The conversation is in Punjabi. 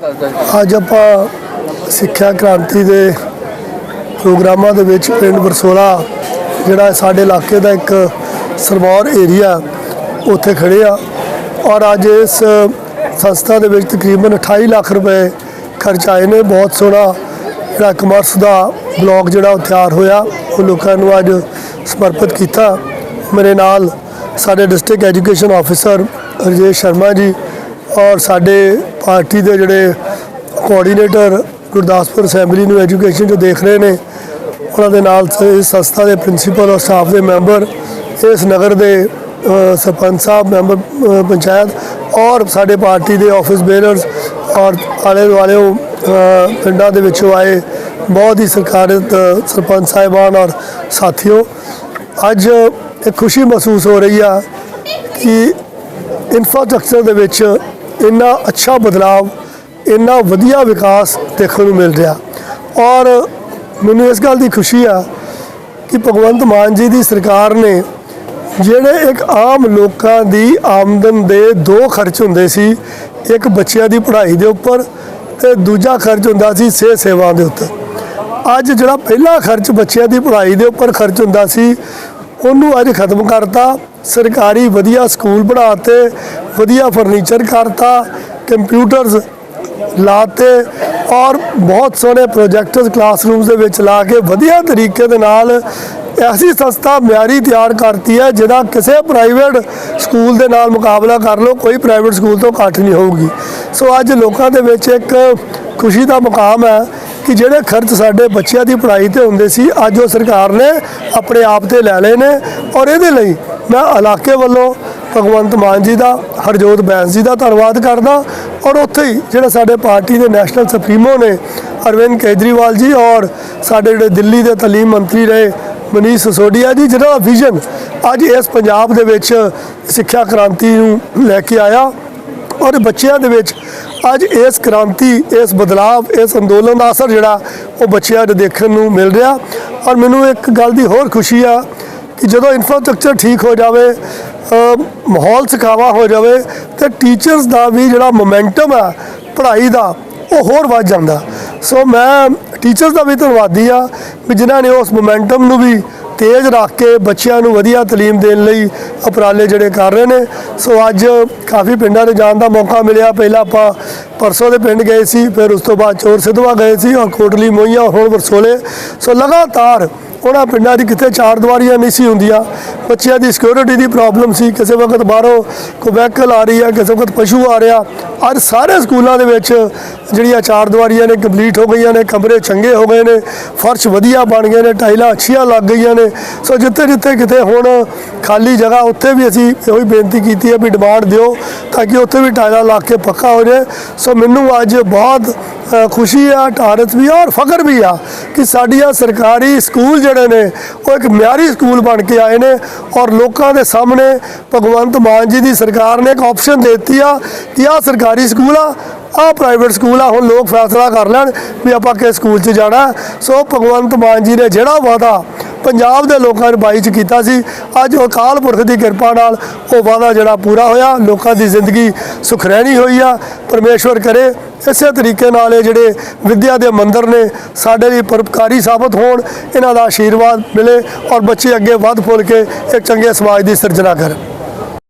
ਅੱਜ ਆਪਾਂ ਸਿੱਖਿਆ ਕ੍ਰਾਂਤੀ ਦੇ ਪ੍ਰੋਗਰਾਮਾਂ ਦੇ ਵਿੱਚ ਪਿੰਡ ਬਰਸੋਲਾ ਜਿਹੜਾ ਸਾਡੇ ਇਲਾਕੇ ਦਾ ਇੱਕ ਸਰਵੌਰ ਏਰੀਆ, ਉੱਥੇ ਖੜੇ ਆ। ਔਰ ਅੱਜ ਇਸ ਸੰਸਥਾ ਦੇ ਵਿੱਚ ਤਕਰੀਬਨ 28 ਲੱਖ ਰੁਪਏ ਖਰਚ ਆਏ ਨੇ। ਬਹੁਤ ਸੋਹਣਾ ਜਿਹੜਾ ਕਮਰਸ ਦਾ ਬਲਾਕ ਜਿਹੜਾ ਉਹ ਤਿਆਰ ਹੋਇਆ, ਉਹ ਲੋਕਾਂ ਨੂੰ ਅੱਜ ਸਮਰਪਿਤ ਕੀਤਾ। ਮੇਰੇ ਨਾਲ ਸਾਡੇ district education officer Rajesh Sharma ji ਔਰ ਸਾਡੇ ਪਾਰਟੀ ਦੇ ਜਿਹੜੇ ਕੋਆਰਡੀਨੇਟਰ ਗੁਰਦਾਸਪੁਰ ਅਸੈਂਬਲੀ ਨੂੰ ਐਜੂਕੇਸ਼ਨ ਜੋ ਦੇਖ ਰਹੇ ਨੇ, ਉਹਨਾਂ ਦੇ ਨਾਲ ਇਸ ਸੰਸਥਾ ਦੇ ਪ੍ਰਿੰਸੀਪਲ ਔਰ ਸਟਾਫ ਦੇ ਮੈਂਬਰ ਇਸ ਨਗਰ ਦੇ ਸਰਪੰਚ ਸਾਹਿਬ ਮੈਂਬਰ ਪੰਚਾਇਤ ਔਰ ਸਾਡੇ ਪਾਰਟੀ ਦੇ ਆਫਿਸ ਬੇਅਰਰਸ ਔਰ ਆਲੇ ਦੁਆਲੇ ਪਿੰਡਾਂ ਦੇ ਵਿੱਚੋਂ ਆਏ ਬਹੁਤ ਹੀ ਸਰਕਾਰਤ ਸਰਪੰਚ ਸਾਹਿਬਾਨ ਔਰ ਸਾਥੀਓ, ਅੱਜ ਇੱਕ ਖੁਸ਼ੀ ਮਹਿਸੂਸ ਹੋ ਰਹੀ ਆ ਕਿ ਇਨਫਰਾਸਟ੍ਰਕਚਰ ਦੇ ਵਿੱਚ ਇੰਨਾ ਅੱਛਾ ਬਦਲਾਵ, ਇੰਨਾ ਵਧੀਆ ਵਿਕਾਸ ਦੇਖਣ ਨੂੰ ਮਿਲ ਰਿਹਾ। ਔਰ ਮੈਨੂੰ ਇਸ ਗੱਲ ਦੀ ਖੁਸ਼ੀ ਆ ਕਿ ਭਗਵੰਤ ਮਾਨ ਜੀ ਦੀ ਸਰਕਾਰ ਨੇ ਜਿਹੜੇ ਇੱਕ ਆਮ ਲੋਕਾਂ ਦੀ ਆਮਦਨ ਦੇ ਦੋ ਖਰਚ ਹੁੰਦੇ ਸੀ, ਇੱਕ ਬੱਚਿਆਂ ਦੀ ਪੜ੍ਹਾਈ ਦੇ ਉੱਪਰ ਤੇ ਦੂਜਾ ਖਰਚ ਹੁੰਦਾ ਸੀ ਸਿਹਤ ਸੇਵਾ ਦੇ ਉੱਤੇ। ਅੱਜ ਜਿਹੜਾ ਪਹਿਲਾ ਖਰਚ ਬੱਚਿਆਂ ਦੀ ਪੜ੍ਹਾਈ ਦੇ ਉੱਪਰ ਖਰਚ ਹੁੰਦਾ ਸੀ ਉਹਨੂੰ ਅੱਜ ਖਤਮ ਕਰਤਾ, ਸਰਕਾਰੀ ਵਧੀਆ ਸਕੂਲ ਬਣਾਤੇ, ਵਧੀਆ ਫਰਨੀਚਰ ਕਰਤਾ ਕੰਪਿਊਟਰਸ ਲਾਤੇ ਔਰ ਬਹੁਤ ਸੋਹਣੇ ਪ੍ਰੋਜੈਕਟਸ ਕਲਾਸਰੂਮਸ ਦੇ ਵਿੱਚ ਲਾ ਕੇ ਵਧੀਆ ਤਰੀਕੇ ਦੇ ਨਾਲ ਐਸੀ ਸੰਸਥਾ ਮਿਆਰੀ ਤਿਆਰ ਕਰਤੀ ਹੈ ਜਿਹਦਾ ਕਿਸੇ ਪ੍ਰਾਈਵੇਟ ਸਕੂਲ ਦੇ ਨਾਲ ਮੁਕਾਬਲਾ ਕਰ ਲਓ, ਕੋਈ ਪ੍ਰਾਈਵੇਟ ਸਕੂਲ ਤੋਂ ਘੱਟ ਨਹੀਂ ਹੋਊਗੀ। ਸੋ ਅੱਜ ਲੋਕਾਂ ਦੇ ਵਿੱਚ ਇੱਕ ਖੁਸ਼ੀ ਦਾ ਮੁਕਾਮ ਹੈ ਕਿ ਜਿਹੜੇ ਖਰਚ ਸਾਡੇ ਬੱਚਿਆਂ ਦੀ ਪੜ੍ਹਾਈ ਤੇ ਹੁੰਦੇ ਸੀ, ਅੱਜ ਉਹ ਸਰਕਾਰ ਨੇ ਆਪਣੇ ਆਪ ਤੇ ਲੈ ਲਏ ਨੇ ਔਰ ਇਹਦੇ ਲਈ ਮੈਂ ਇਲਾਕੇ ਵੱਲੋਂ ਭਗਵੰਤ ਮਾਨ ਜੀ ਦਾ, ਹਰਜੋਤ ਬੈਂਸ ਜੀ ਦਾ ਧੰਨਵਾਦ ਕਰਦਾ ਔਰ ਉੱਥੇ ਹੀ ਜਿਹੜੇ ਸਾਡੇ ਪਾਰਟੀ ਦੇ ਨੈਸ਼ਨਲ ਸੁਪਰੀਮੋ ਨੇ ਅਰਵਿੰਦ ਕੇਜਰੀਵਾਲ ਜੀ ਔਰ ਸਾਡੇ ਜਿਹੜੇ ਦਿੱਲੀ ਦੇ ਤਾਲੀਮ ਮੰਤਰੀ ਰਹੇ ਮਨੀਸ਼ ਸਿਸੋਦੀਆ ਜੀ, ਜਿਹਨਾਂ ਦਾ ਵਿਜ਼ਨ ਅੱਜ ਇਸ ਪੰਜਾਬ ਦੇ ਵਿੱਚ ਸਿੱਖਿਆ ਕ੍ਰਾਂਤੀ ਨੂੰ ਲੈ ਕੇ ਆਇਆ ਔਰ ਬੱਚਿਆਂ ਦੇ ਵਿੱਚ ਅੱਜ ਇਸ ਕ੍ਰਾਂਤੀ, ਇਸ ਬਦਲਾਵ, ਇਸ ਅੰਦੋਲਨ ਦਾ ਅਸਰ ਜਿਹੜਾ, ਉਹ ਬੱਚਿਆਂ ਦੇ ਦੇਖਣ ਨੂੰ ਮਿਲ ਰਿਹਾ। ਔਰ ਮੈਨੂੰ ਇੱਕ ਗੱਲ ਦੀ ਹੋਰ ਖੁਸ਼ੀ ਆ ਕਿ ਜਦੋਂ ਇਨਫਰਾਸਟ੍ਰਕਚਰ ਠੀਕ ਹੋ ਜਾਵੇ ਮਾਹੌਲ ਸਿਖਾਵਾ ਹੋ ਜਾਵੇ, ਤੇ ਟੀਚਰਸ ਦਾ ਵੀ ਜਿਹੜਾ ਮੋਮੈਂਟਮ ਆ, ਪੜ੍ਹਾਈ ਦਾ, ਉਹ ਹੋਰ ਵੱਧ ਜਾਂਦਾ। ਸੋ ਮੈਂ ਟੀਚਰਸ ਦਾ ਵੀ ਧੰਨਵਾਦੀ ਆ ਵੀ ਜਿਨ੍ਹਾਂ ਨੇ ਉਸ ਮੋਮੈਂਟਮ ਨੂੰ ਵੀ ਤੇਜ਼ ਰੱਖ ਕੇ ਬੱਚਿਆਂ ਨੂੰ ਵਧੀਆ ਤਾਲੀਮ ਦੇਣ ਲਈ ਉਪਰਾਲੇ ਜਿਹੜੇ ਕਰ ਰਹੇ ਨੇ। ਸੋ ਅੱਜ ਕਾਫੀ ਪਿੰਡਾਂ ਦੇ ਜਾਣ ਦਾ ਮੌਕਾ ਮਿਲਿਆ। ਪਹਿਲਾਂ ਆਪਾਂ ਪਰਸੋਂ ਦੇ ਪਿੰਡ ਗਏ ਸੀ, ਫਿਰ ਉਸ ਤੋਂ ਬਾਅਦ ਚੋਰ ਸਿੱਧਵਾ ਗਏ ਸੀ ਔਰ ਕੋਟਲੀ ਮੋਈਆਂ, ਹੁਣ ਵਰਸੋਲੇ। ਸੋ ਲਗਾਤਾਰ ਉਹਨਾਂ ਪਿੰਡਾਂ ਦੀ ਕਿਤੇ ਚਾਰ ਦੀਵਾਰੀਆਂ ਨਹੀਂ ਸੀ ਹੁੰਦੀਆਂ। ਬੱਚਿਆਂ ਦੀ ਸਿਕਿਉਰਿਟੀ ਦੀ ਪ੍ਰੋਬਲਮ ਸੀ। ਕਿਸੇ ਵਕਤ ਬਾਹਰੋਂ ਕੋਈ ਵਹੀਕਲ ਆ ਰਹੀ ਹੈ, ਕਿਸੇ ਵਕਤ ਪਸ਼ੂ ਆ ਰਿਹਾ। ਅੱਜ ਸਾਰੇ ਸਕੂਲਾਂ ਦੇ ਵਿੱਚ ਜਿਹੜੀਆਂ ਚਾਰ ਦੀਵਾਰੀਆਂ ਨੇ ਕੰਪਲੀਟ ਹੋ ਗਈਆਂ ਨੇ, ਕਮਰੇ ਚੰਗੇ ਹੋ ਗਏ ਨੇ, ਫਰਸ਼ ਵਧੀਆ ਬਣ ਗਏ ਨੇ, ਟਾਈਲਾਂ ਅੱਛੀਆਂ ਲੱਗ ਗਈਆਂ ਨੇ। ਸੋ ਜਿੱਥੇ ਜਿੱਥੇ ਕਿਤੇ ਹੁਣ ਖਾਲੀ ਜਗ੍ਹਾ, ਉੱਥੇ ਵੀ ਅਸੀਂ ਇਹੋ ਹੀ ਬੇਨਤੀ ਕੀਤੀ ਹੈ ਵੀ ਡਿਮਾਂਡ ਦਿਓ ਤਾਂ ਕਿ ਉੱਥੇ ਵੀ ਟਾਈਲਾਂ ਲਾ ਕੇ ਪੱਕਾ ਹੋ ਜਾਏ। ਸੋ ਮੈਨੂੰ ਅੱਜ ਬਹੁਤ ਖੁਸ਼ੀ ਆ ਟਾਰਤ ਵੀ ਆ ਔਰ ਫਖਰ ਵੀ ਆ ਕਿ ਸਾਡੀਆਂ ਸਰਕਾਰੀ ਸਕੂਲ ਜਿਹੜੇ ਨੇ, ਉਹ ਇੱਕ ਮਿਆਰੀ ਸਕੂਲ ਬਣ ਕੇ ਆਏ ਨੇ ਔਰ ਲੋਕਾਂ ਦੇ ਸਾਹਮਣੇ ਭਗਵੰਤ ਮਾਨ ਜੀ ਦੀ ਸਰਕਾਰ ਨੇ ਇੱਕ ਆਪਸ਼ਨ ਦਿੱਤੀ ਆ ਕਿ ਆਹ ਸਰਕਾਰੀ ਸਕੂਲ ਆ, ਆਹ ਪ੍ਰਾਈਵੇਟ ਸਕੂਲ ਆ, ਹੁਣ ਲੋਕ ਫੈਸਲਾ ਕਰ ਲੈਣ ਵੀ ਆਪਾਂ ਕਿਸ ਸਕੂਲ 'ਚ ਜਾਣਾ। ਸੋ ਭਗਵੰਤ ਮਾਨ ਜੀ ਨੇ ਜਿਹੜਾ ਵਾਅਦਾ ਪੰਜਾਬ ਦੇ ਲੋਕਾਂ ਨੇ ਬਾਈ 'ਚ ਕੀਤਾ ਸੀ, ਅੱਜ ਅਕਾਲ ਪੁਰਖ ਦੀ ਕਿਰਪਾ ਨਾਲ ਉਹ ਵਾਅਦਾ ਜਿਹੜਾ ਪੂਰਾ ਹੋਇਆ, ਲੋਕਾਂ ਦੀ ਜ਼ਿੰਦਗੀ ਸੁਖਰੈਣੀ ਹੋਈ ਆ, ਪਰਮੇਸ਼ਵਰ ਕਰੇ। ਇਸੇ ਤਰੀਕੇ ਨਾਲ ਇਹ ਜਿਹੜੇ ਵਿਦਿਆ ਦੇ ਮੰਦਰ ਨੇ, ਸਾਡੇ ਲਈ ਪਰਉਪਕਾਰੀ ਸਾਬਤ ਹੋਣ, ਇਹਨਾਂ ਦਾ ਆਸ਼ੀਰਵਾਦ ਮਿਲੇ ਔਰ ਬੱਚੇ ਅੱਗੇ ਵੱਧ ਫੁੱਲ ਕੇ ਇੱਕ ਚੰਗੇ ਸਮਾਜ ਦੀ ਸਿਰਜਣਾ ਕਰਨ।